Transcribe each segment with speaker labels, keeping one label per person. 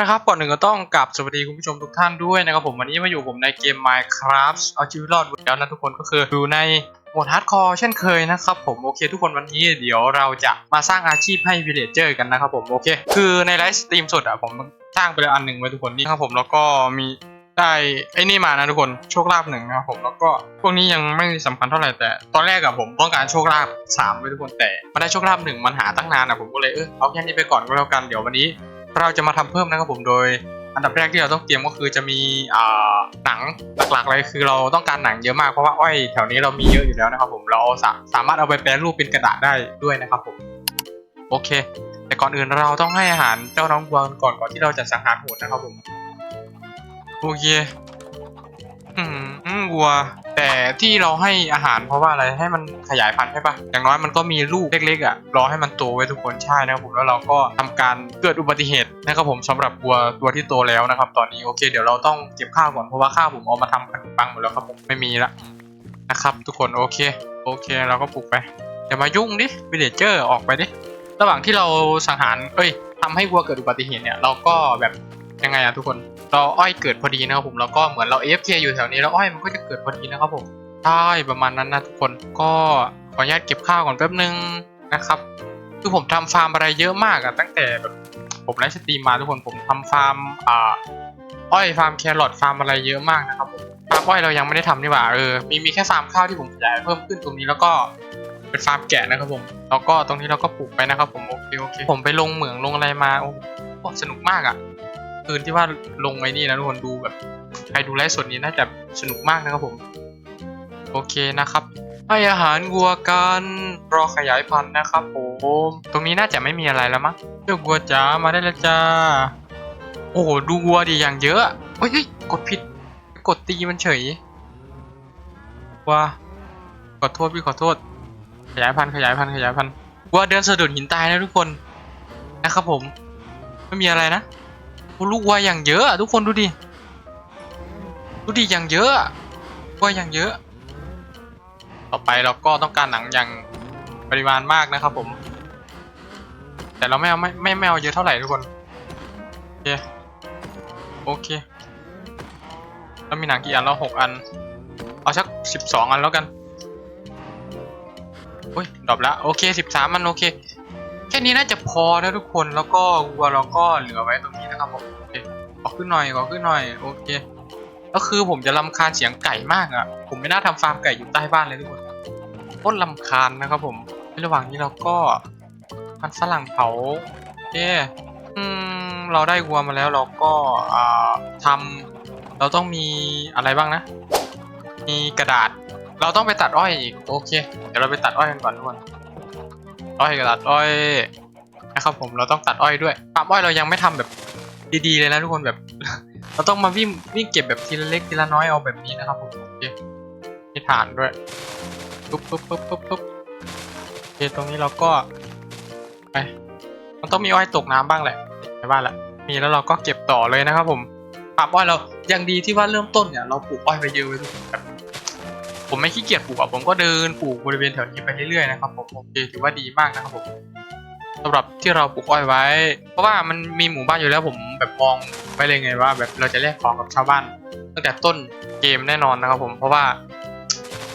Speaker 1: ละครับก่อนหนึ่งก็ต้องกลับสวัสดีคุณผู้ชมทุกท่านด้วยนะครับผมวันนี้มาอยู่ผมในเกม Minecraft เอาชีวิตรอดแล้วนะทุกคนก็คืออยู่ในโหมดฮาร์ดคอร์เช่นเคยนะครับผมโอเค ทุกคนวันนี้เดี๋ยวเราจะมาสร้างอาชีพให้วิลเลจเจอร์กันนะครับผมโอเค คือในไลฟ์สตรีมสดอะผมสร้างไปแล้วอันหนึ่งไว้ทุกคนนี่ครับผมแล้วก็มีได้ไอ้นี่มานะทุกคนโชคลาภหนึ่งนะครับผมแล้วก็พวกนี้ยังไม่สำคัญเท่าไหร่แต่ ตอนแรกอะผมต้องการโชคลาภสามไว้ทุกคนแต่มาได้โชคลาภหนึ่งมันหาตั้งนานอะผมก็เลยเออเอาแค่นี้ไปก่อนก็แล้วกันเดี๋ยววันนี้ เราจะมาทำเพิ่มนะครับผมโดย อันดับแรกที่เราต้องเตรียมก็คือจะมีอ่าหนังหลักๆเลยคือเราต้องการหนังเยอะมากเพราะว่าอ้อยแถวนี้เรามีเยอะอยู่แล้วนะครับผมเราสาสามารถเอาไปแปรรูปเป็นกระดาษได้ด้วยนะครับผมโอเค แต่ก่อนอื่นเราต้องให้อาหารเจ้าน้องวัวก่อนก่อนที่เราจะสังหารโหดนะครับผมโอเค อืมอืมวัว แต่ที่เราให้อาหารเพราะว่าอะไรให้มันขยายพันธุ์ใช่ปะอย่างน้อยมันก็มีลูกเล็กๆอะรอให้มันโตไว้ทุกคนใช่นะครับผมแล้วเราก็ทำการเกิดอุบัติเหตุนะครับผมสำหรับวัวตัวที่โตแล้วนะครับ ตอนนี้โอเค เดี๋ยวเราต้องเก็บข้าวก่อนเพราะว่าข้าวผมเอามาทำขนมปังหมดแล้วครับผมไม่มีละนะครับ ทุกคนโอเค โอเคเราก็ปลูกไปอย่ามายุ่งดิวิลเลเจอร์ออกไปดิ ระหว่างที่เราสังหาร เอ้ยทำให้วัวเกิดอุบัติเหตุเนี่ย เราก็แบบ ยังไงอะทุกคนเราอ้อยเกิดพอดีนะครับผมแล้วก็เหมือนเรา AFK อยู่แถวนี้แล้วอ้อยมันก็จะเกิดพอดีนะครับผมใช่ประมาณนั้นนะทุกคนก็ขออนุญาตเก็บข้าวก่อนแป๊บนึงนะครับคือผมทำฟาร์มอะไรเยอะมากอะตั้งแต่แบบผมไลฟ์สตรีมมาทุกคนผมทำฟาร์มอ่าอ้อยฟาร์มแครอทฟาร์มอะไรเยอะมากนะครับผมฟาร์มอ้อยเรายังไม่ได้ทำนี่หว่าเออมีมีแค่ฟาร์มข้าวที่ผมขยายเพิ่มขึ้นตรงนี้แล้วก็เป็นฟาร์มแกะนะครับผมแล้วก็ตรงนี้เราก็ปลูกไปนะครับผมโอเคโอเคผมไปลงเหมืองลงอะไรมาโอ้โหสนุกมากอะ คืนที่ว่าลงไอ้นี่นะทุกคนดูแบบใครดูไลฟ์สดนี้น่าจะสนุกมากนะครับผม โอเคนะครับ ให้อาหารวัวกันรอขยายพันธุ์นะครับผมตรงนี้น่าจะไม่มีอะไรแล้วมั้งเจ้าวัวจ๋ามาได้แล้วจ้าโอ้โหดูวัวดิอย่างเยอะเฮ้ยยกดผิดกดตีมันเฉยว้าขอโทษพี่ขอโทษ ขยายพันธุ์ขยายพันธุ์ขยายพันธุ์วัวเดินสะดุดหินตายนะทุกคนนะครับผม ไม่มีอะไรนะ ลูกวัวอย่างเยอะอะทุกคนดูดิดูดิอย่างเยอะวัวอย่างเยอะ ต่อไปเราก็ต้องการหนังอย่างปริมาณมากนะครับผม แต่เราไม่เอาไม่ไม่ไม่เอาเยอะเท่าไหร่ทุกคนโอเคโอเคแล้วมีหนังกี่อันแล้วหกอัน เอาสักสิบสองอันแล้วกันโอ้ยดรอปละโอเคสิบสามอันโอเค แค่นี้น่าจะพอแล้วทุกคนแล้วก็วัวเราก็เหลือไว้ตรงนี้นะครับผมโอเคขอขึ้นหน่อยขอขึ้นหน่อยโอเคก็คือผมจะรำคาญเสียงไก่มากอะ ผมไม่น่าทำฟาร์มไก่อยู่ใต้บ้านเลยทุกคนโคตรรำคาญนะครับผมในระหว่างนี้เราก็มันฝรั่งเผาโอเคอืมเราได้วัวมาแล้วเราก็อ่าทำเราต้องมีอะไรบ้างนะ มีกระดาษ เราต้องไปตัดอ้อยอีกโอเค เดี๋ยวเราไปตัดอ้อยกันก่อนทุกคน อ้อยกับตัดอ้อยนะครับผมเราต้องตัดอ้อยด้วยปาล์มอ้อยเรายังไม่ทำแบบดีๆเลยนะทุกคนแบบ เราต้องมาวิ่งวิ่งเก็บแบบทีละเล็กทีละน้อยเอาแบบนี้นะครับผมโอเคมีฐานด้วยปุ๊บปุ๊บปุ๊บปุ๊บปุ๊บโอเคตรงนี้เราก็ไปมันต้องมีอ้อยตกน้ำบ้างแหละในบ้านละมีแล้วเราก็เก็บต่อเลยนะครับผมปาล์มอ้อยเรายังดีที่ว่าเริ่มต้นเนี่ยเราปลูกอ้อยไปเยอะเลยแบบ ผมไม่ขี้เกียจปลูกอะผมก็เดินปลูกบริเวณแถวนี้ไปเรื่อยๆนะครับผมโอเคถือว่าดีมากนะครับผมสำหรับที่เราปลูกอ้อยไว้ เพราะว่ามันมีหมู่บ้านอยู่แล้วผมแบบมองไว้เลยไงว่า แบบเราจะแลกของกับชาวบ้านตั้งแต่ต้นเกมแน่นอนนะครับผมเพราะว่า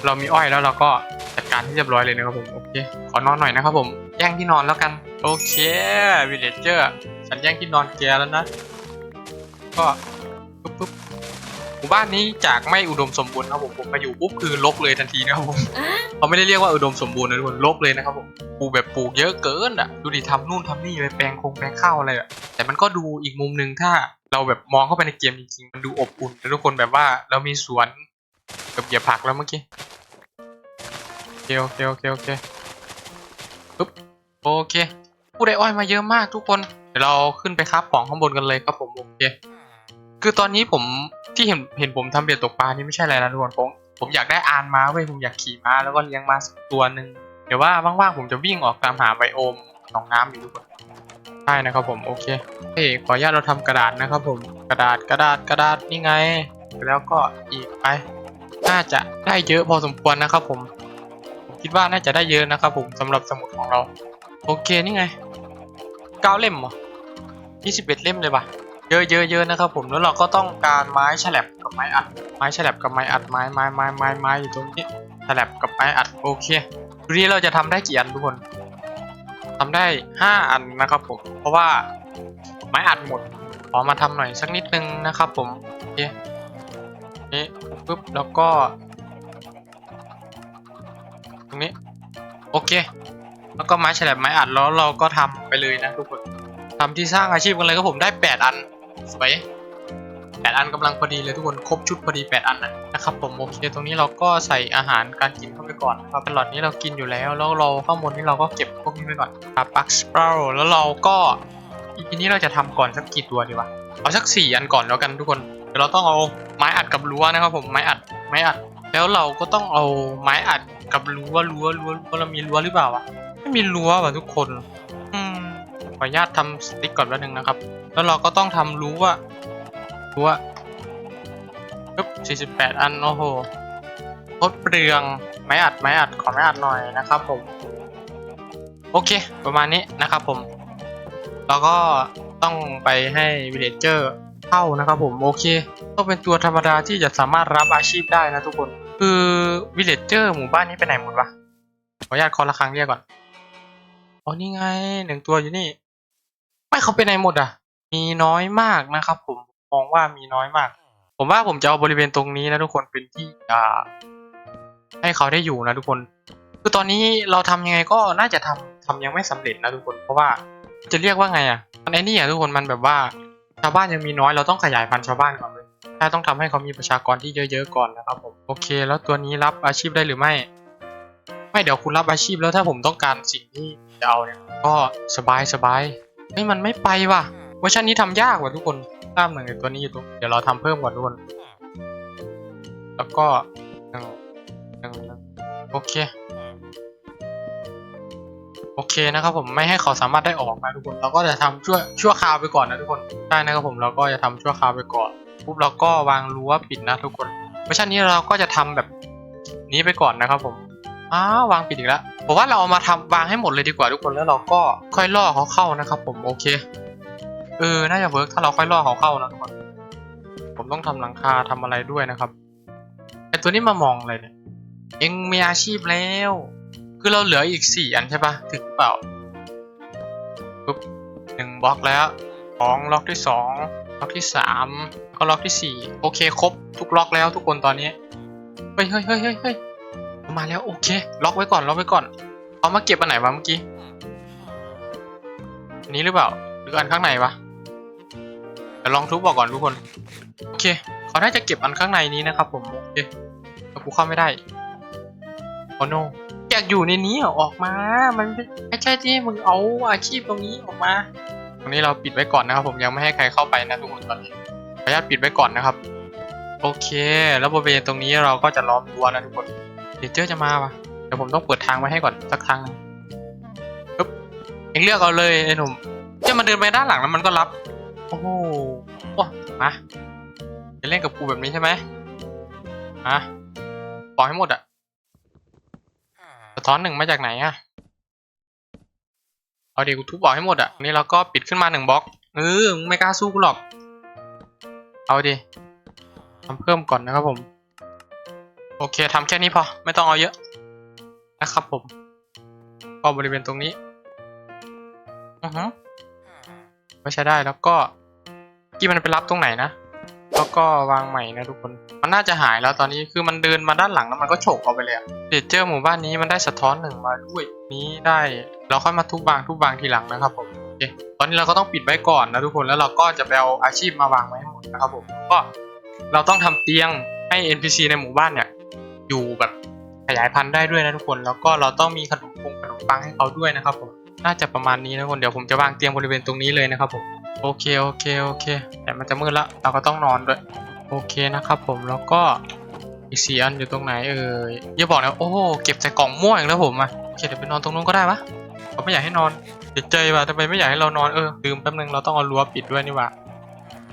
Speaker 1: เรามีอ้อยแล้วเราก็จัดการที่เรียบร้อยเลยนะครับผมโอเคขอนอนหน่อยนะครับผมแย่งที่นอนแล้วกันโอเควิลเลจเจอร์ฉันแย่งที่นอนแกแล้วนะก็ หมู่บ้านนี้จากไม่อุดมสมบูรณ์นะครับผมผมมาอยู่ปุ๊บคือลกเลยทันทีนะครับผมเขาไม่ได้เรียกว่าอุดมสมบูรณ์นะทุกคนลกเลยนะครับผมปลูกแบบปลูกเยอะเกินอะดูดิทำนู่นทำนี่ไปแปลงคงแปลงข้าวอะไรอะแต่มันก็ดูอีกมุมหนึ่งถ้าเราแบบมองเข้าไปในเกมจริงๆมันดูอบอุ่นนะทุกคนแบบว่าเรามีสวนกับเหยียบผักแล้วเมื่อกี้โอเคโอเคโอเคโอเคปุ๊บโอเคผู้ได้อ้อยมาเยอะมากทุกคนเดี๋ยวเราขึ้นไปคับของข้างบนกันเลยครับผมโอเคคือตอนนี้ผม ที่เห็นเห็นผมทำเบียดตกปลานี่ไม่ใช่อะไรนะทุกคนผมผมอยากได้อานม้าเว้ยผมอยากขี่ม้าแล้วก็เลี้ยงม้าสักตัวหนึ่งเดี๋ยวว่าว่างๆผมจะวิ่งออกตามหาไบโอมหนองน้ำอยู่ทุกคนใช่นะครับผมโอเคเฮ้ยขออนุญาตเราทำกระดาษนะครับผมกระดาษกระดาษกระดาษนี่ไง แล้วก็อีกไป น่าจะได้เยอะพอสมควรนะครับผมผมคิดว่าน่าจะได้เยอะนะครับผมสำหรับสมุดของเรา โอเคนี่ไงเก้าเล่มเหรอยี่สิบเอ็ดเล่มเลยปะ เยอะเยอะเยอะนะครับผมแล้วเราก็ต้องการไม้ฉลับกับไม้อัด ไม้ฉลับกับไม้อัดไม้ไม้ไม้ไม้ไม้อยู่ตรงนี้ฉลับกับไม้อัดโอเคดูนี้เราจะทำได้กี่อันทุกคนทำได้ห้าอันนะครับผมเพราะว่าไม้อัดหมดขอมาทำหน่อยสักนิดนึงนะครับผมโอเคนี่ปุ๊บแล้วก็ ตรงนี้โอเค แล้วก็ไม้ฉลับไม้อัดแล้วเราก็ทำไปเลยนะทุกคนทำที่สร้างอาชีพกันเลยก็ผมได้ 8 อัน สวย8อันกำลังพอดีเลยทุกคนครบชุดพอดี8อันนะนะครับผมโอเคตรงนี้เราก็ใส่อาหารการกินเข้าไปก่อนนะครับเป็นหลอดนี้เรากินอยู่แล้วแล้วเราข้างบนนี้เราก็เก็บพวกนี้ไปก่อนครับปักสเปรแล้วเราก็อีพีนี้เราจะทำก่อนสักกี่ตัวดีวะเอาสักสี่อันก่อนแล้วกันทุกคนเดี๋ยวเราต้องเอาไม้อัดกับรั้วนะครับผมไม้อัดไม้อัด แล้วเราก็ต้องเอาไม้อัดกับรั้วรั้วรั้วรั้วเรามีรั้วหรือเปล่าวะไม่มีรั้วว่ะทุกคนอืมขออนุญาตทำสติ๊กก่อนแป๊บนึงนะครับ แล้วเราก็ต้องทำรั้ว่ารั้ว่าปึ๊บ48 อัน โอ้โหโคตรเปลือง ไม้อัด ไม้อัด ขอไม้อัดหน่อยนะครับผม โอเค ประมาณนี้นะครับผม แล้วก็ต้องไปให้วิเลจเจอร์เข้านะครับผม โอเค ต้องเป็นตัวธรรมดาที่จะสามารถรับอาชีพได้นะทุกคน คือวิเลจเจอร์หมู่บ้านนี้ไปไหนหมดวะ ขออนุญาตคอละครั้งเรียกก่อน อ๋อ นี่ไงหนึ่งตัวอยู่นี่ ไม่เขาไปไหนหมดอะ มีน้อยมากนะครับ ผมมองว่ามีน้อยมาก ผมว่าผมจะเอาบริเวณตรงนี้นะทุกคนเป็นที่อ่า ให้เขาได้อยู่นะทุกคน คือตอนนี้เราทำยังไงก็น่าจะทำทำยังไม่สำเร็จนะทุกคน เพราะว่าจะเรียกว่าไงอะมันไอ้นี่อะทุกคนมันแบบว่าชาวบ้านยังมีน้อยเราต้องขยายพันธุ์ชาวบ้านก่อนเลยใช่ต้องทำให้เขามีประชากรที่เยอะๆก่อนนะครับผมโอเค แล้วตัวนี้รับอาชีพได้หรือไม่ ไม่เดี๋ยวคุณรับอาชีพแล้วถ้าผมต้องการสิ่งที่จะเอาเนี่ยก็สบายสบายเฮ้ยมันไม่ไปว่ะ เวอร์ชันนี้ทำยากว่ะทุกคนตามหนึ่งตัวนี้อยู่ตรงเดี๋ยวเราทำเพิ่มก่อนทุกคน แล้วก็หนึ่งหนึ่งโอเค โอเคนะครับผมไม่ให้เขาสามารถได้ออกนะทุกคน เราก็จะทำชั่วชั่วคราวไปก่อนนะทุกคน ได้นะครับผมเราก็จะทำชั่วคราวไปก่อน ปุ๊บเราก็วางรั้วปิดนะทุกคน เวอร์ชันนี้เราก็จะทำแบบนี้ไปก่อนนะครับผมอ้าววางปิดอีกแล้วผมว่าเราเอามาทำวางให้หมดเลยดีกว่าทุกคนแล้วเราก็ค่อยล่อเขาเข้านะครับผมโอเค เออ น่าจะเวิร์กถ้าเราค่อยล่อเขาเข้านะทุกคน ผมต้องทำหลังคาทำอะไรด้วยนะครับ ไอตัวนี้มามองอะไรเนี่ย เองมีอาชีพแล้ว คือเราเหลืออีกสี่อันใช่ปะถึงเปล่าปุ๊บหนึ่งบล็อกแล้วสองล็อกที่สองล็อกที่สามก็ล็อกที่สี่โอเคครบทุกล็อกแล้วทุกคนตอนนี้ เฮ้ยเฮ้ยเฮ้ยเฮ้ยมาแล้วโอเค ล็อกไว้ก่อนล็อกไว้ก่อน เอามาเก็บอันไหนวะเมื่อกี้นนี้หรือเปล่า หรืออันข้างในวะ เดี๋ยวลองทุบบอกก่อนทุกคน โอเค เขาน่าจะเก็บอันข้างในนี้นะครับผม โอเคแต่กูเข้าไม่ได้โอ้โนอยากอยู่ในนี้เหรอออกมา มันไม่ไม่ใช่ที่มึงเอาอาชีพตรงนี้ออกมา ตรงนี้เราปิดไว้ก่อนนะครับ ผมยังไม่ให้ใครเข้าไปนะทุกคนตอนนี้ขออนุญาตปิดไว้ก่อนนะครับ โอเค แล้วบริเวณตรงนี้เราก็จะล้อมรั้วนะทุกคน เดี๋ยวเจอจะมาปะเดี๋ยวผมต้องเปิดทางไว้ให้ก่อนสักทางนึงปึ๊บเองเลือกเอาเลยไอ้หนุ่มจะมาเดินไปด้านหลังแล้วมันก็รับ โอ้โหว้ามาจะเล่นกับกูแบบนี้ใช่ไหมอะปล่อยให้หมดอะสะท้อนหนึ่งมาจากไหนอะเอาดีกูทุบบอกให้หมดอะนี่เราก็ปิดขึ้นมาหนึ่งบล็อกเออไม่กล้าสู้กูหรอก เอาดิทำเพิ่มก่อนนะครับผม โอเคทำแค่นี้พอ ไม่ต้องเอาเยอะ นะครับผม ก็บริเวณตรงนี้อือฮึไม่ใช้ได้แล้วก็ กี่มันไปรับตรงไหนนะ แล้วก็วางใหม่นะทุกคน มันน่าจะหายแล้วตอนนี้คือมันเดินมาด้านหลังแล้วมันก็โฉกเอาไปเลยเดเจอร์หมู่บ้านนี้มันได้สะท้อนหนึ่งมาด้วยนี้ได้ เราค่อยมาทุบบางทุบบางทีหลังนะครับผมโอเคตอนนี้เราก็ต้องปิดไว้ก่อนนะทุกคนแล้วเราก็จะไปเอาอาชีพมาวางไว้ให้หมดนะครับผมก็เราต้องทำเตียงให้ NPC ในหมู่บ้านเนี่ยอยู่แบบขยายพันธุ์ได้ด้วยนะทุกคนแล้วก็เราต้องมีขนมปงขนมปังให้เขาด้วยนะครับผมน่าจะประมาณนี้นะทุกคนเดี๋ยวผมจะวางเตียงบริเวณตรงนี้เลยนะครับผม โอเคโอเคโอเค แต่มันจะมืดละเราก็ต้องนอนด้วย โอเคนะครับผมแล้วก็อีกสี่อันอยู่ตรงไหนเอ่ยอย่าบอกนะโอ้โหเก็บใส่กล่องม่วงแล้วผมอะโอเคเดี๋ยวไปนอนตรงนู้นก็ได้ปะเขาไม่อยากให้นอนเดี๋ยวใจว่ะทำไมไม่อยากให้เรานอนเออลืมแป๊บนึงเราต้องเอารั้วปิดด้วยนี่ว่า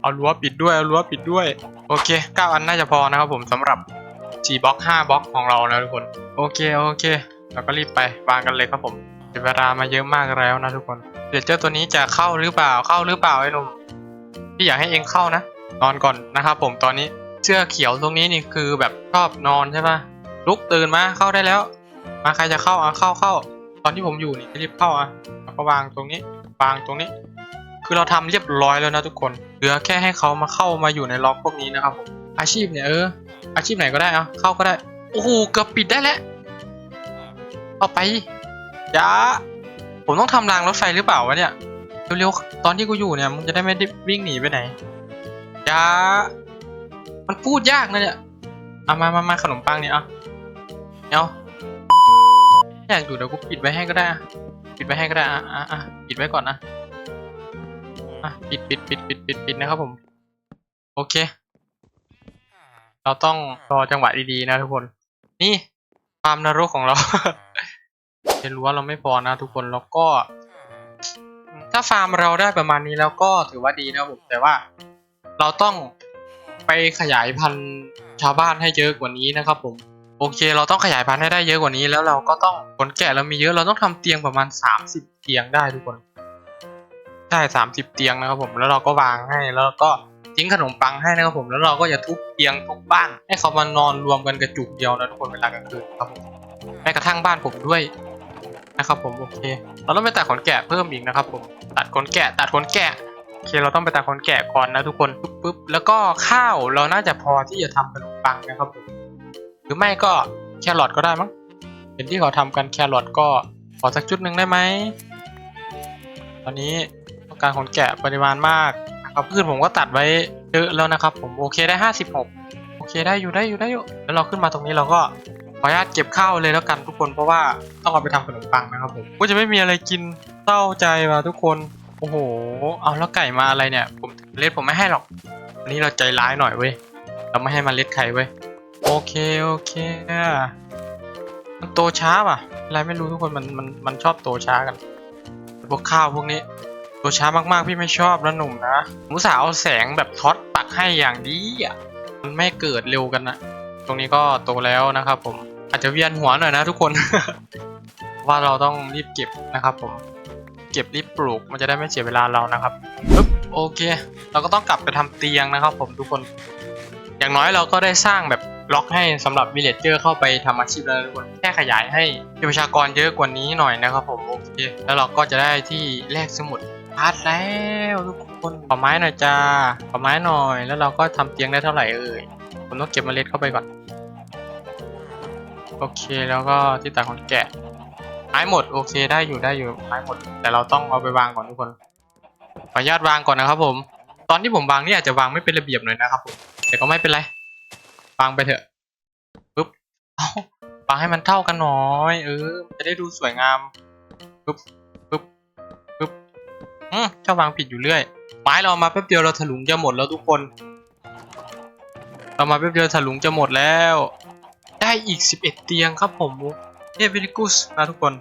Speaker 1: เอารั้วปิดด้วยเอารั้วปิดด้วย โอเคเก้าอันน่าจะพอนะครับผมสำหรับจีบล็อกห้าบล็อกของเรานะทุกคน โอเคโอเคเราก็รีบไปวางกันเลยครับผม เสียเวลามาเยอะมากแล้วนะทุกคนเดี๋ยวเจ้าตัวนี้จะเข้าหรือเปล่าเข้าหรือเปล่าไอ้หนุ่มพี่อยากให้เองเข้านะนอนก่อนนะครับผมตอนนี้เสื้อเขียวตรงนี้นี่คือแบบชอบนอนใช่ปะลุกตื่นมาเข้าได้แล้ว มาใครจะเข้าอะเข้าเข้า ตอนที่ผมอยู่นี่รีบเข้าอะแล้วก็วางตรงนี้วางตรงนี้ คือเราทำเรียบร้อยแล้วนะทุกคนเหลือแค่ให้เขามาเข้ามาอยู่ในล็อกพวกนี้นะครับผมอาชีพเนี่ยเอออาชีพไหนก็ได้อะเข้าก็ได้โอ้โหเกือบปิดได้แล้วเอาไป ย่าผมต้องทำรางรถไฟหรือเปล่าวะเนี่ย เร็วๆ ตอนที่กูอยู่เนี่ยมึงจะได้ไม่ได้วิ่งหนีไปไหนย่ามันพูดยากนะเนี่ยเอามามามาขนมปังเนี่ยเอาเอาอยากอยู่เดี๋ยวกูปิดไว้ให้ก็ได้ ปิดไว้ให้ก็ได้ อะอะอะปิดไว้ก่อนนะอะปิดปิดปิดปิดปิดปิดนะครับผม โอเค เราต้องรอจังหวะดีๆนะทุกคน นี่ความนรกของเรา เห็นรั้วเราไม่พอนะทุกคนแล้วก็ ถ้าฟาร์มเราได้ประมาณนี้แล้วก็ถือว่าดีนะครับผมแต่ว่าเราต้องไปขยายพันธุ์ชาวบ้านให้เยอะกว่านี้นะครับ ผมโอเค เราต้องขยายพันธุ์ให้ได้เยอะกว่านี้ แล้วเราก็ต้องขนแกะเรามีเยอะเราต้องทำเตียงประมาณ 30 เตียงได้ทุกคนใช่สามสิบเตียงนะครับผมแล้วเราก็วางให้แล้วก็ทิ้งขนมปังให้นะครับผมแล้วเราก็จะทุบเตียงทุกบ้านให้เขามานอนรวมกันกระจุกเดียวนะทุกคนเวลากลางคืนครับผมแม้กระทั่งบ้านผมด้วย นะครับผมโอเค เราต้องไปตัดขนแกะเพิ่มอีกนะครับผมตัดขนแกะตัดขนแกะโอเคเราต้องไปตัดขนแกะก่อนนะทุกคนปุ๊บปุ๊บแล้วก็ข้าวเราน่าจะพอที่จะทำขนมปังนะครับผมหรือไม่ก็แครอทก็ได้มั้งเห็นที่เขาทำกันแครอทก็ขอสักชุดหนึ่งได้ไหมตอนนี้ต้องการขนแกะปริมาณมากนะครับพืชผมก็ตัดไว้เยอะแล้วนะครับ ผมโอเคได้ห้าสิบหกโอเคได้อยู่ได้อยู่ได้อยู่แล้วเราขึ้นมาตรงนี้เราก็ ขออนุญาตเก็บข้าวเลยแล้วกันทุกคนเพราะว่าต้องเอาไปทำขนมปังนะครับผมก็จะไม่มีอะไรกินเศร้าใจว่ะทุกคนโอ้โห เอาแล้วไก่มาอะไรเนี่ย ผมเล็ดผมไม่ให้หรอกวันนี้เราใจร้ายหน่อยเว้ยเราไม่ให้มันเล็ดใครเว้ยโอเคโอเคมันโตช้าว่ะอะไรไม่รู้ทุกคนมันมันมันชอบโตช้ากันพวกข้าวพวกนี้โตช้ามากๆพี่ไม่ชอบนะหนุ่มนะผมอุสาห์เอาแสงแบบท็อตปักให้อย่างดีอะมันไม่เกิดเร็วกันนะ ตรงนี้ก็โตแล้วนะครับผมอาจจะเวียนหัวหน่อยนะทุกคน ว่าเราต้องรีบเก็บนะครับผมเก็บรีบปลูกมันจะได้ไม่เสียเวลาเรานะครับปึ๊บโอเค เราก็ต้องกลับไปทำเตียงนะครับ ผมทุกคน อย่างน้อยเราก็ได้สร้างแบบล็อกให้สำหรับวิลเลจเจอร์เข้าไปทำอาชีพแล้วทุกคนแค่ขยายให้ประชากรเยอะกว่านี้หน่อยนะครับ ผมโอเคแล้วเราก็จะได้ที่แลกสมุดพาร์ทแล้วทุกคนขอไม้หน่อยจ้าขอไม้หน่อย แล้วเราก็ทำเตียงได้เท่าไหร่เอ่ยผมต้องเก็บเมล็ดเข้าไปก่อน โอเคแล้วก็ที่ตากของแกะ ไม้หมดโอเคได้อยู่ได้อยู่ไม้หมด แต่เราต้องเอาไปวางก่อนทุกคนขออนุญาตวางก่อนนะครับผม ตอนที่ผมวางนี่อาจจะวางไม่เป็นระเบียบหน่อยนะครับผมแต่ก็ไม่เป็นไรวางไปเถอะปึ๊บเอ้าวางให้มันเท่ากันหน่อยเออจะได้ดูสวยงามปึ๊บปึ๊บปึ๊บอืมเจ้าวางผิดอยู่เรื่อย ไม้เรามาแป๊บเดียวเราถลุงจะหมดแล้วทุกคน เรามาแป๊บเดียวถลุงจะหมดแล้ว ได้อีก 11 เตียงครับผมเย้วิลิกุสนะทุกคน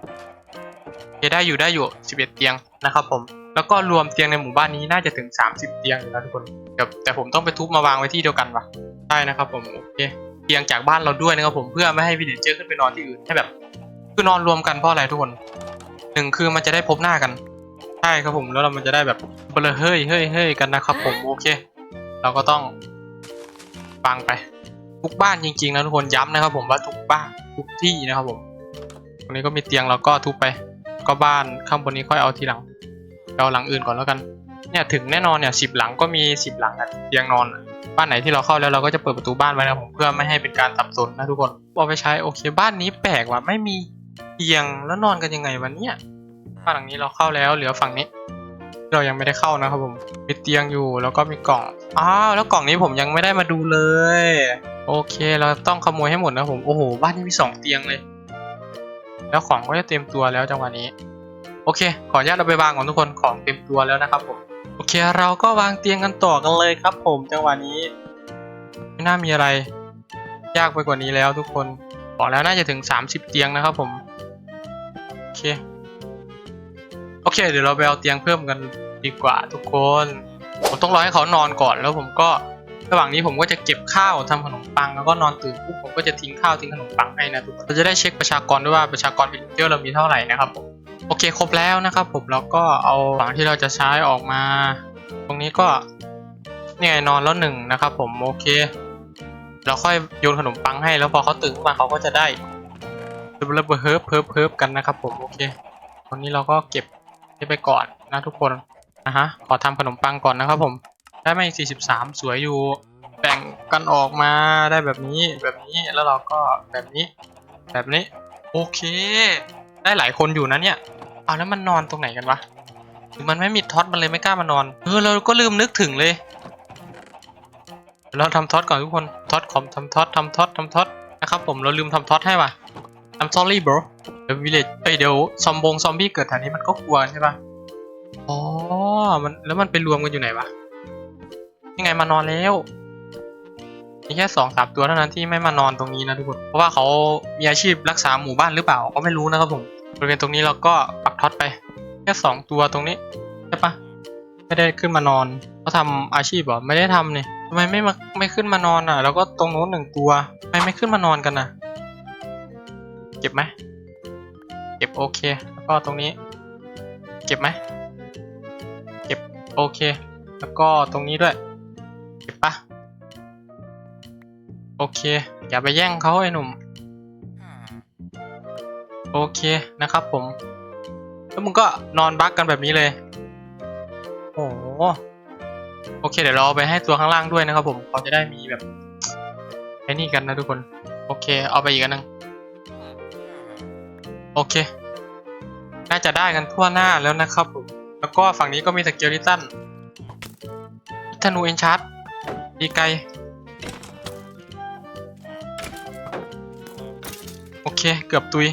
Speaker 1: โอได้อยู่ได้อยู่ 11 เตียงนะครับผม แล้วก็รวมเตียงในหมู่บ้านนี้น่าจะถึง 30 เตียงอยู่นะทุกคนแต่แต่ผมต้องไปทุบมาวางไว้ที่เดียวกันวะใช่นะครับผมโอเคเตียงจากบ้านเราด้วยนะครับผมเพื่อไม่ให้วิลเลจเจอร์ขึ้นไปนอนที่อื่นให้แบบคือนอนรวมกันเพราะอะไรทุกคนหนึ่งคือมันจะได้พบหน้ากันใช่ครับผมแล้วเรามันจะได้แบบเบลเฮ้ยเฮ้ยเฮ้ยกันนะครับผมโอเค เราก็ต้องฟังไป ทุกบ้านจริงๆนะทุกคนย้ำนะครับ ผมว่าทุกบ้านทุกที่นะครับผมตรงนี้ก็มีเตียงเราก็ทุบไป ก็บ้านข้างบนนี้ค่อยเอาทีหลังเอาหลังอื่นก่อนแล้วกัน เนี่ยถึงแน่นอนเนี่ยสิบหลังก็มีสิบหลังอะเตียงนอนบ้านไหนที่เราเข้าแล้วเราก็จะเปิดประตูบ้านไว้นะผมเพื่อไม่ให้เป็นการสับสนนะทุกคนเอาไปใช้โอเค บ้านนี้แปลกว่ะไม่มีเตียงแล้วนอนกันยังไงวันเนี้ยบ้านหลังนี้เราเข้าแล้วเหลือฝั่งนี้ เรายังไม่ได้เข้านะครับผมมีเตียงอยู่แล้วก็มีกล่องอ้าวแล้วกล่องนี้ผมยังไม่ได้มาดูเลย โอเคเราต้องขโมยให้หมดนะผมโอ้โหบ้านนี้มีสองเตียงเลย แล้วของก็จะเต็มตัวแล้วจังหวะนี้ โอเค ขออนุญาตเอาไปวางก่อนทุกคนของเต็มตัวแล้วนะครับผมโอเคเราก็วางเตียงกันต่อกันเลยครับ ผมจังหวะนี้ ไม่น่ามีอะไร ยากไปกว่านี้แล้วทุกคนบอกแล้วน่าจะถึง 30 เตียงนะครับผมโอเคโอเค เดี๋ยวเราไปเอาเตียงเพิ่มกันดีกว่าทุกคน ผมต้องรอให้เขานอนก่อนแล้วผมก็ ระหว่างนี้ผมก็จะเก็บข้าวทำขนมปังแล้วก็นอนตื่นปุ๊บผมก็จะทิ้งข้าวทิ้งขนมปังให้นะทุกคนเราจะได้เช็คประชากรด้วยว่าประชากรวิลเจอร์เรามีเท่าไหร่นะครับผมโอเคครบแล้วนะครับผมแล้วก็เอาของที่เราจะใช้ออกมา ตรงนี้ก็นี่ไงนอนแล้วหนึ่งนะครับผมโอเคเราค่อยโยนขนมปังให้แล้วพอเขาตื่นขึ้นมาเขาก็จะได้ระเบิดเฮิร์บเฮิร์บเฮิร์บกันนะครับผมโอเคตอนนี้เราก็เก็บให้ไปก่อนนะทุกคนนะฮะขอทำขนมปังก่อนนะครับผม ได้มาอีก43 สวยอยู่ แบ่งกันออกมาได้แบบนี้แบบนี้แล้วเราก็แบบนี้ แบบนี้ โอเค ได้หลายคนอยู่นะเนี่ยเอาแล้วมันนอนตรงไหนกันวะหรือมันไม่มีท็อตมันเลยไม่กล้ามานอนเออเราก็ลืมนึกถึงเลย เราทำท็อตก่อนทุกคนท็อตคอมทำท็อตทำท็อตทำท็อตนะครับผมเราลืมทำท็อตให้ว่ะ I'm sorry bro เดี๋ยววิลเลจเอ้ยเดี๋ยวซอมบงซอมบี้เกิดแถวนี้มันก็กลัวใช่ปะอ๋อมันแล้วมันไปรวมกันอยู่ไหนวะ ยังไงมานอนแล้วมีแค่สองสามตัวเท่านั้นที่ไม่มานอนตรงนี้นะทุกคนเพราะว่าเขามีอาชีพรักษาหมู่บ้านหรือเปล่าก็ไม่รู้นะครับผมบริเวณตรงนี้เราก็ปักท็อตไป แค่สองตัวตรงนี้ใช่ปะไม่ได้ขึ้นมานอนเขาทำอาชีพเหรอไม่ได้ทำนี่ทำไมไม่มาไม่ขึ้นมานอนอะ แล้วก็ตรงโน้นหนึ่งตัวทำไมไม่ขึ้นมานอนกันนะเก็บไหมเก็บโอเคแล้วก็ตรงนี้ เก็บไหมเก็บโอเค แล้วก็ตรงนี้ด้วยเปะโอเค อย่าไปแย่งเขาไอ้หนุ่ม โอเคนะครับผม แล้วมึงก็นอนบักกันแบบนี้เลย โอ้โหโอเค เดี๋ยวเราเอาไปให้ตัวข้างล่างด้วยนะครับผมเขาจะได้มีแบบไอ้นี่กันนะทุกคน โอเค เอาไปอีกอันหนึงโอเค น่าจะได้กันทั่วหน้าแล้วนะครับผม แล้วก็ฝั่งนี้ก็มีสเกลิตันธนูเอนชาร์ด ดีไกล โอเค เกือบตุย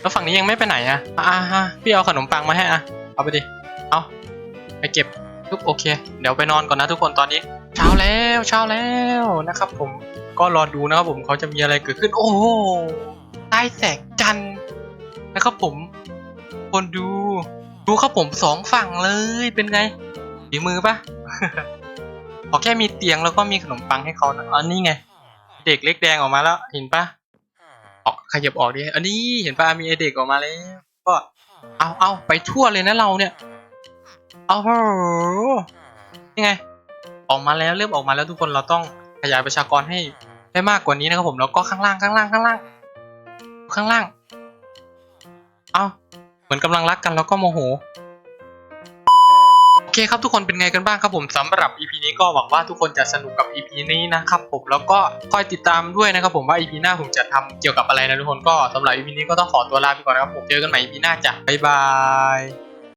Speaker 1: แล้วฝั่งนี้ยังไม่ไปไหนอะอะฮะพี่เอาขนมปังมาให้อะ เอาไปดิ เอาไปเก็บปุ๊บโอเค เดี๋ยวไปนอนก่อนนะทุกคนตอนนี้ เช้าแล้วเช้าแล้วนะครับ ผมก็รอดูนะครับผมเขาจะมีอะไรเกิดขึ้น โอ้โหใต้แสงจันนะครับผม คนดู ดูครับผมสองฝั่งเลยเป็นไงฝีมือปะ ขอแค่มีเตียงแล้วก็มีขนมปังให้เขานะอันนี้ไง เด็กเล็กแดงออกมาแล้ว เห็นปะออกขยับออกดิอันนี้เห็นปะมีไอเด็กออกมาแล้วก็เอาเอาไปทั่วเลยนะเราเนี่ยเอาโหยังไง ออกมาแล้วเริ่มออกมาแล้วทุกคนเราต้องขยายประชากรให้ได้มากกว่านี้นะครับผมแล้วก็ข้างล่างข้างล่างข้างล่าง ข้างล่าง เอาเหมือนกำลังรักกันแล้วก็โมโห เคครับทุกคนเป็นไงกันบ้างครับผมสำหรับ EP นี้ก็หวังว่าทุกคนจะสนุกกับ EP นี้นะครับผมแล้วก็คอยติดตามด้วยนะครับผมว่า EP หน้าผมจะทำเกี่ยวกับอะไรนะทุกคนก็สำหรับ EP นี้ก็ต้องขอตัวลาไปก่อนนะครับผมเจอกันใหม่ EP หน้าจ้ะบ๊ายบาย